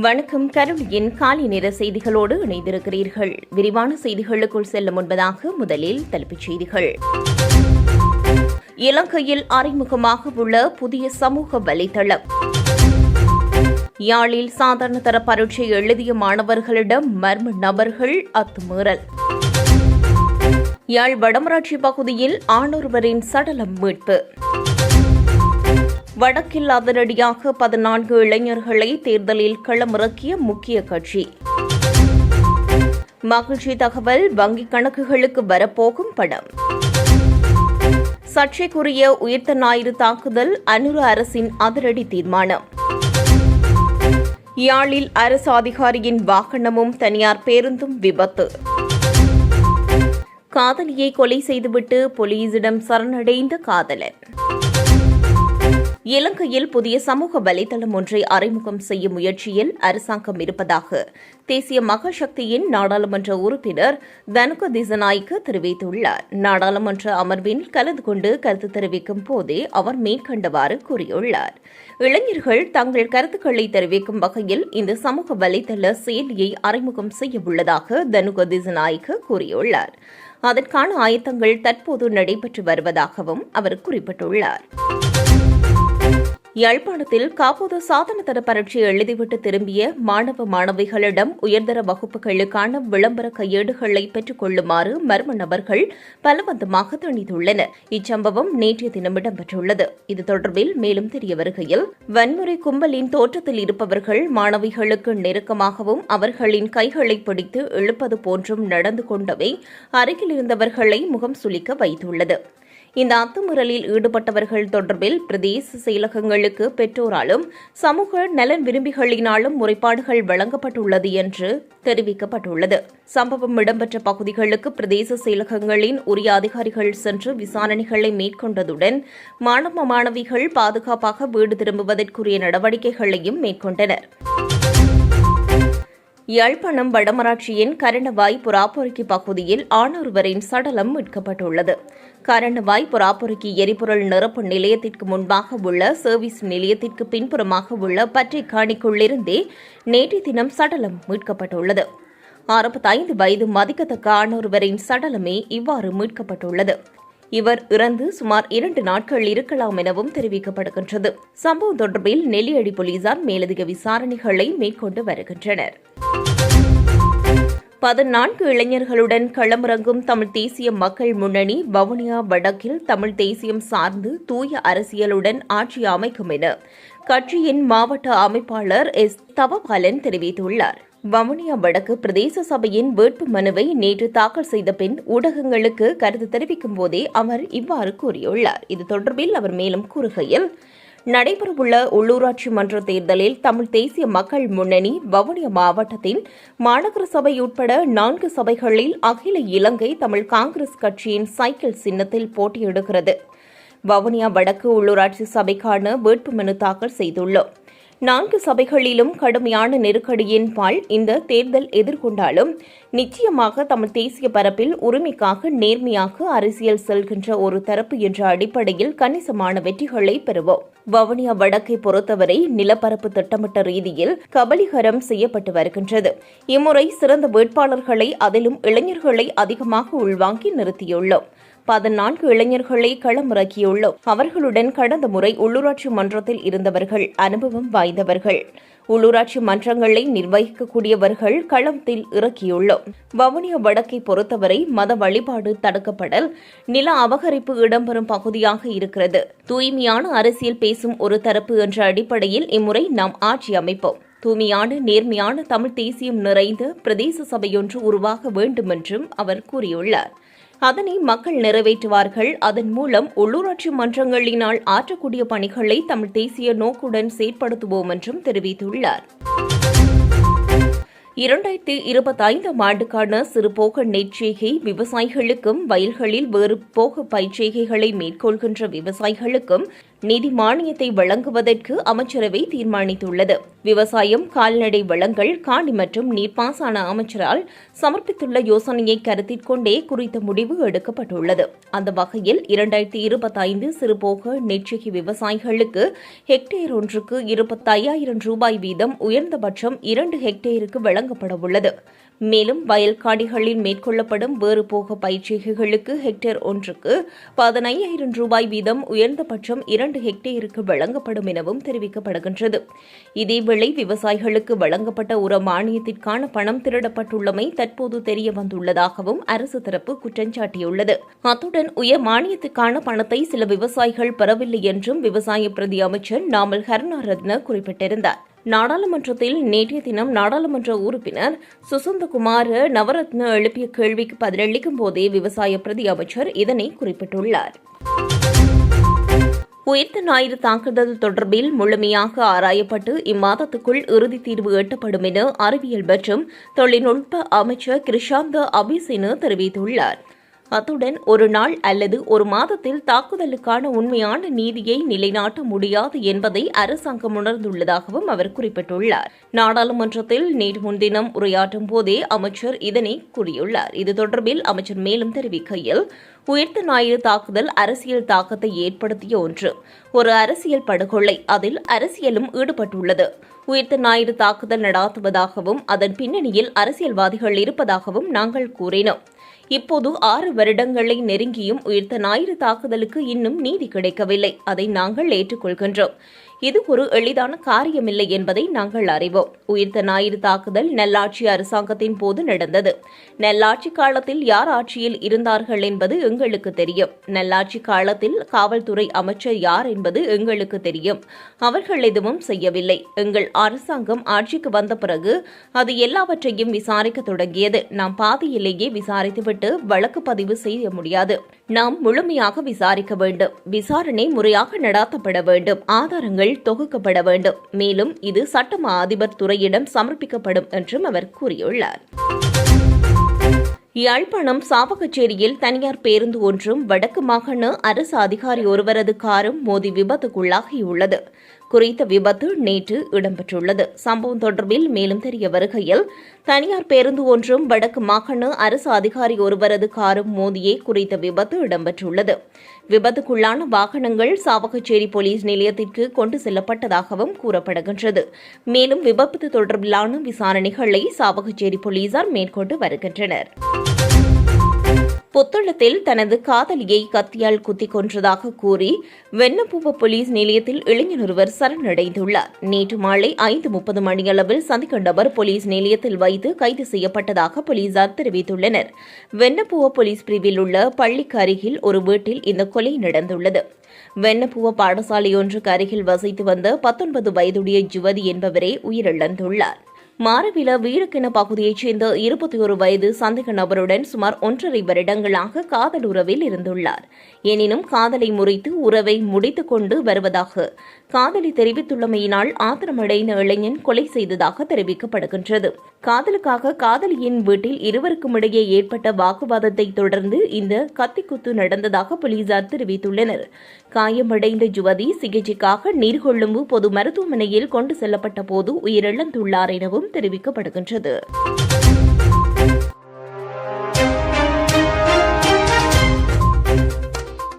வணக்கம். கருளியின் காலை நேர செய்திகளோடு இணைந்திருக்கிறீர்கள். விரிவான செய்திகளுக்குள் செல்ல முன்பதாக முதலில் தலைப்புச் செய்திகள். இலங்கையில் அறிமுகமாக உள்ள புதிய சமூக வலைதளம். யாழில் சாதாரண தர பரீட்சை எழுதிய மாணவர்களிடம் மர்ம நபர்கள் அத்துமீறல். யாழ் வடமராட்சி பகுதியில் ஆணொருவரின் சடலம் மீட்பு. வடக்கில் அதிரடியாக பதினான்கு இளைஞர்களை தேர்தலில் களமிறக்கிய முக்கிய கட்சி. மகிழ்ச்சி தகவல் வங்கிக் கணக்குகளுக்கு வரப்போகும் படம் சர்ச்சைக்குரிய உயிர்த்த ஞாயிறு தாக்குதல் அனுர அரசின் அதிரடி தீர்மானம். யாழில் அரசு அதிகாரியின் வாகனமும் தனியார் பேருந்தும் விபத்து. காதலியை கொலை செய்துவிட்டு போலீசிடம் சரணடைந்த காதலன். இலங்கையில் புதிய சமூக வலைதளம் ஒன்றை அறிமுகம் செய்யும் முயற்சியில் அரசாங்கம் இருப்பதாக தேசிய மகாசக்தியின் நாடாளுமன்ற உறுப்பினர் தனுக திசநாய்க்கு தெரிவித்துள்ளார். நாடாளுமன்ற அமர்வில் கலந்து கொண்டு கருத்து தெரிவிக்கும் போதே அவர் மேற்கண்டவாறு கூறியுள்ளார். இளைஞர்கள் தங்கள் கருத்துக்களை தெரிவிக்கும் வகையில் இந்த சமூக வலைதள செயலியை அறிமுகம் செய்ய உள்ளதாக தனுக திசநாய்க்கு கூறியுள்ளார். அதற்கான ஆயத்தங்கள் தற்போது நடைபெற்று வருவதாகவும் அவர் குறிப்பிட்டுள்ளார். யாழ்ப்பாணத்தில் காப்போது சாதனதர பரீட்சை எழுதிவிட்டு திரும்பிய மாணவ மாணவிகளிடம் உயர்தர வகுப்புகளுக்கான விளம்பர கையேடுகளை பெற்றுக் கொள்ளுமாறு மர்ம நபர்கள் பலவந்தமாக திணித்துள்ளனர். இச்சம்பவம் நேற்றைய தினம் இடம்பெற்றுள்ளது. இது தொடர்பில் மேலும் தெரிய வருகையில் வன்முறை கும்பலின் தோற்றத்தில் இருப்பவர்கள் மாணவிகளுக்கு நெருக்கமாகவும் அவர்களின் கைகளை பிடித்து இழுப்பது போன்றும் நடந்து கொண்டவை அருகில் இருந்தவர்களை முகம் சுளிக்க வைத்துள்ளது. இந்த அத்துமுறலில் ஈடுபட்டவர்கள் தொடர்பில் பிரதேச செயலகங்களுக்கு பெற்றோராலும் சமூக நலன் விரும்பிகளினாலும் முறைப்பாடுகள் வழங்கப்பட்டுள்ளது என்று தெரிவிக்கப்பட்டுள்ளது. சம்பவம் இடம்பெற்ற பகுதிகளுக்கு பிரதேச செயலகங்களின் உரிய அதிகாரிகள் சென்று விசாரணைகளை மேற்கொண்டதுடன் மாணவ மாணவிகள் பாதுகாப்பாக வீடு திரும்புவதற்குரிய நடவடிக்கைகளையும் மேற்கொண்டனர். யாழ்ப்பாணம் வடமராட்சியின் கரணவாய் புறாப்பொருக்கி பகுதியில் ஆணொருவரின் சடலம் மீட்கப்பட்டுள்ளது. கரணவாய் புறாப்பொருக்கி எரிபொருள் நிரப்பு நிலையத்திற்கு முன்பாக உள்ள சர்வீஸ் நிலையத்திற்கு பின்புறமாக உள்ள பற்றை காணிக்குள்ளிருந்தே நேற்று தினம் சடலம் மீட்கப்பட்டுள்ளது. அறுபத்தைந்து வயது மதிக்கத்தக்க ஆணொருவரின் சடலமே இவ்வாறு மீட்கப்பட்டுள்ளது. இவர் இறந்து சுமார் இரண்டு நாட்கள் இருக்கலாம் எனவும் தெரிவிக்கப்படுகின்றது. சம்பவம் தொடர்பில் நெல்லியடி போலீசார் மேலதிக விசாரணைகளை மேற்கொண்டு வருகின்றனர். பதினான்கு இளைஞர்களுடன் களமிறங்கும் தமிழ் தேசிய மக்கள் முன்னணி வவுனியா வடக்கில் தமிழ் தேசியம் சார்ந்து தூய அரசியலுடன் ஆட்சி அமைக்கும் என கட்சியின் மாவட்ட அமைப்பாளர் எஸ் தவபாலன் தெரிவித்துள்ளார். வவுனியா வடக்கு பிரதேச சபையின் வேட்பு மனுவை நேற்று தாக்கல் செய்த பின் ஊடகங்களுக்கு கருத்து தெரிவிக்கும் போதே அவர் இவ்வாறு கூறியுள்ளார். இது தொடர்பில் அவர் மேலும் கூறுகையில் நடைபெறவுள்ள உள்ளூராட்சி மன்ற தேர்தலில் தமிழ் தேசிய மக்கள் முன்னணி வவுனியா மாவட்டத்தின் மாநகர சபை உட்பட நான்கு சபைகளில் அகில இலங்கை தமிழ் காங்கிரஸ் கட்சியின் சைக்கிள் சின்னத்தில் போட்டியிடுகிறது. வவுனியா வடக்கு உள்ளூராட்சி சபைக்கான வேட்புமனு தாக்கல் செய்துள்ளோம். நான்கு சபைகளிலும் கடுமையான நெருக்கடியின் பால் இந்த தேர்தல் எதிர்கொண்டாலும் நிச்சயமாக தமிழ் தேசிய பரப்பில் உரிமைக்காக நேர்மையாக அரசியல் செல்கின்ற ஒரு தரப்பு என்ற அடிப்படையில் கணிசமான வெற்றிகளை பெறுவோம். வவுனியா வடக்கை பொறுத்தவரை நிலப்பரப்பு திட்டமிட்ட ரீதியில் கபலீகரம் செய்யப்பட்டு வருகின்றது. இம்முறை சிறந்த வேட்பாளர்களை அதிலும் இளைஞர்களை அதிகமாக உள்வாங்கி நிறுத்தியுள்ளோம். பதினான்கு இளைஞர்களை களமிறக்கியுள்ளோம். அவர்களுடன் கடந்த முறை உள்ளூராட்சி மன்றத்தில் இருந்தவர்கள் அனுபவம் வாய்ந்தவர்கள். உள்ளூராட்சி மன்றங்களை நிர்வகிக்கக்கூடியவர்கள் களத்தில் இறக்கியுள்ளோம். வவுனியா வடக்கை பொறுத்தவரை மத வழிபாடு தடுக்கப்படல் நில அபகரிப்பு இடம்பெறும் பகுதியாக இருக்கிறது. தூய்மையான அரசியல் பேசும் ஒரு தரப்பு என்ற அடிப்படையில் இம்முறை நாம் ஆட்சி அமைப்போம். தூய்மையான நேர்மையான தமிழ் தேசியம் நிறைந்த பிரதேச சபையொன்று உருவாக வேண்டும் என்றும் அவர் கூறியுள்ளார். அதனை மக்கள் நிறைவேற்றுவார்கள். அதன் மூலம் உள்ளூராட்சி மன்றங்களினால் ஆற்றக்கூடிய பணிகளை தமிழ் தேசிய நோக்குடன் செயற்படுத்துவோம் என்றும் தெரிவித்துள்ளார். இரண்டாயிரத்தி இருபத்தைந்தாம் ஆண்டுக்கான சிறுபோக நெற்செய்கை விவசாயிகளுக்கும் வயல்களில் வேறு போக பயிர்ச்செய்கைகளை மேற்கொள்கின்ற விவசாயிகளுக்கும் நிதி மானியத்தை வழங்குவதற்கு அமைச்சரவை தீர்மானித்துள்ளது. விவசாயம் கால்நடை வளங்கள் காணி மற்றும் நீர்ப்பாசன அமைச்சரால் சமர்ப்பித்துள்ள யோசனையை கருத்தில் கொண்டே குறித்த முடிவு எடுக்கப்பட்டுள்ளது. அந்த வகையில் இரண்டாயிரத்தி இருபத்தைந்து சிறுபோக நெற்றிகை விவசாயிகளுக்கு ஹெக்டேர் ஒன்றுக்கு இருபத்தையாயிரம் ரூபாய் வீதம் உயர்ந்தபட்சம் இரண்டு ஹெக்டேருக்கு வழங்கப்பட உள்ளது மேலும் வயல்காடிகளில் மேற்கொள்ளப்படும் வேறு போக பயிற்சிகளுக்கு ஹெக்டேர் ஒன்றுக்கு பதினையாயிரம் ரூபாய் வீதம் உயர்ந்தபட்சம் இரண்டு ஹெக்டேருக்கு வழங்கப்படும் எனவும் தெரிவிக்கப்படுகின்றது. இதேவேளை விவசாயிகளுக்கு வழங்கப்பட்ட உர மானியத்திற்கான பணம் திருடப்பட்டுள்ளமை தற்போது தெரிய வந்துள்ளதாகவும் அரசு தரப்பு குற்றஞ்சாட்டியுள்ளது அத்துடன் உயர் மானியத்துக்கான பணத்தை சில விவசாயிகள் பெறவில்லை என்றும் விவசாய பிரதி அமைச்சர் நாமல் கருணாரத்ன குறிப்பிட்டிருந்தார். நாடாளுமன்றத்தில் நேற்றைய தினம் நாடாளுமன்ற உறுப்பினர் சுசந்தகுமார் நவரத்ன எழுப்பிய கேள்விக்கு பதிலளிக்கும் போதே விவசாய பிரதி அமைச்சர் இதனை குறிப்பிட்டுள்ளார். உயிர்த்த ஞாயிறு தாக்குதல் தொடர்பில் முழுமையாக ஆராயப்பட்டு இம்மாதத்துக்குள் இறுதி தீர்வு எட்டப்படும் என அறிவியல் மற்றும் தொழில்நுட்ப அமைச்சர் கிருஷாந்த அபிசினு தெரிவித்துள்ளார். அத்துடன் ஒரு நாள் அல்லது ஒரு மாதத்தில் தாக்குதலுக்கான உண்மையான நீதியை நிலைநாட்ட முடியாது என்பதை அரசாங்கம் உணர்ந்துள்ளதாகவும் அவர் குறிப்பிட்டுள்ளார். நாடாளுமன்றத்தில் நேற்று முன்தினம் உரையாற்றும் போதே அமைச்சர் இதனை கூறியுள்ளார். இது தொடர்பில் அமைச்சர் மேலும் தெரிவிக்கையில் உயிர்த்த ஞாயிறு தாக்குதல் அரசியல் தாக்கத்தை ஏற்படுத்திய ஒன்று ஒரு அரசியல் படுகொலை அதில் அரசியலும் ஈடுபட்டுள்ளது. உயிர்த்த ஞாயிறு தாக்குதல் நடாத்துவதாகவும் அதன் பின்னணியில் அரசியல்வாதிகள் இருப்பதாகவும் நாங்கள் கூறினோம். இப்போது ஆறு வருடங்களை நெருங்கியும் உயிர்த்த ஞாயிறு தாக்குதலுக்கு இன்னும் நீதி கிடைக்கவில்லை. அதை நாங்கள் ஏற்றுக்கொள்கின்றோம். இது ஒரு எளிதான காரியமில்லை என்பதை நாங்கள் அறிவோம். உயிர்த்த ஞாயிறு தாக்குதல் நல்லாட்சி அரசாங்கத்தின் போது நடந்தது. நல்லாட்சி காலத்தில் யார் ஆட்சியில் இருந்தார்கள் என்பது எங்களுக்கு தெரியும். நல்லாட்சி காலத்தில் காவல்துறை அமைச்சர் யார் என்பது எங்களுக்கு தெரியும். அவர்கள் எதுவும் செய்யவில்லை. எங்கள் அரசாங்கம் ஆட்சிக்கு வந்த பிறகு அது எல்லாவற்றையும் விசாரிக்க தொடங்கியது. நாம் பாதியிலேயே விசாரித்துவிட்டு வழக்கு பதிவு செய்ய முடியாது. நாம் முழுமையாக விசாரிக்க வேண்டும். விசாரணை முறையாக நடாத்தப்பட வேண்டும். ஆதாரங்கள் தொகுக்கப்பட வேண்டும். மேலும் இது சட்டமா அதிபர் துறையிடம் சமர்ப்பிக்கப்படும் என்றும் அவர் கூறியுள்ளார். யாழ்ப்பாணம் சாவகச்சேரியில் தனியார் பேருந்து ஒன்றும் வடக்கு மாகாண அரசு அதிகாரி ஒருவரது காரும் மோதி விபத்துக்குள்ளாகியுள்ளது. குறித்த விபத்து நேற்று இடம்பெற்றுள்ளது. சம்பவம் தொடர்பில் மேலும் தெரிய வருகையில் தனியார் பேருந்து ஒன்றும் வடக்கு மாகாண அரசு அதிகாரி ஒருவரது காரும் மோதியே குறித்த விபத்து இடம்பெற்றுள்ளது. விபத்துக்குள்ளான வாகனங்கள் சாவகச்சேரி போலீஸ் நிலையத்திற்கு கொண்டு செல்லப்பட்டதாகவும் கூறப்படுகின்றது. மேலும் விபத்து தொடர்பிலான விசாரணைகளை சாவகச்சேரி போலீசார் மேற்கொண்டு வருகின்றனர். புத்தளத்தில் தனது காதலியை கத்தியால் குத்திக் கொன்றதாக கூறி வெண்ணப்பூவ போலீஸ் நிலையத்தில் இளைஞர் ஒருவர் சரணடைந்துள்ளார். நேற்று மாலை ஐந்து முப்பது மணியளவில் சந்திக்க நபர் போலீஸ் நிலையத்தில் வைத்து கைது செய்யப்பட்டதாக போலீசார் தெரிவித்துள்ளனர். வெண்ணப்பூவ போலீஸ் பிரிவில் உள்ள பள்ளிக்கு அருகில் ஒரு வீட்டில் இந்த கொலை நடந்துள்ளது. வெண்ணப்பூவ பாடசாலையொன்றுக்கு அருகில் வசித்து வந்த பத்தொன்பது வயதுடைய ஜுவதி என்பவரே உயிரிழந்துள்ளார். மாரவில வீரக்கிண பகுதியைச் சேர்ந்த இருபத்தி ஒரு வயது சந்தேக நபருடன் சுமார் ஒன்றரை வருடங்களாக காதல் உறவில் இருந்துள்ளார். எனினும் காதலை முறித்து உறவை முடித்துக் கொண்டு வருவதாக காதலி தெரிவித்துள்ளமையினால் ஆத்திரமடைந்த இளைஞன் கொலை செய்ததாக தெரிவிக்கப்படுகின்றது. காதலுக்காக காதலியின் வீட்டில் இருவருக்கும் இடையே ஏற்பட்ட வாக்குவாதத்தை தொடர்ந்து இந்த கத்திக்குத்து நடந்ததாக போலீசார் தெரிவித்துள்ளனர். காயமடைந்த ஜுவதி சிகிச்சைக்காக நீர்கொழும்பு பொது மருத்துவமனையில் கொண்டு செல்லப்பட்ட போது உயிரிழந்துள்ளார் எனவும் தெரிவிக்கப்படுகின்றது.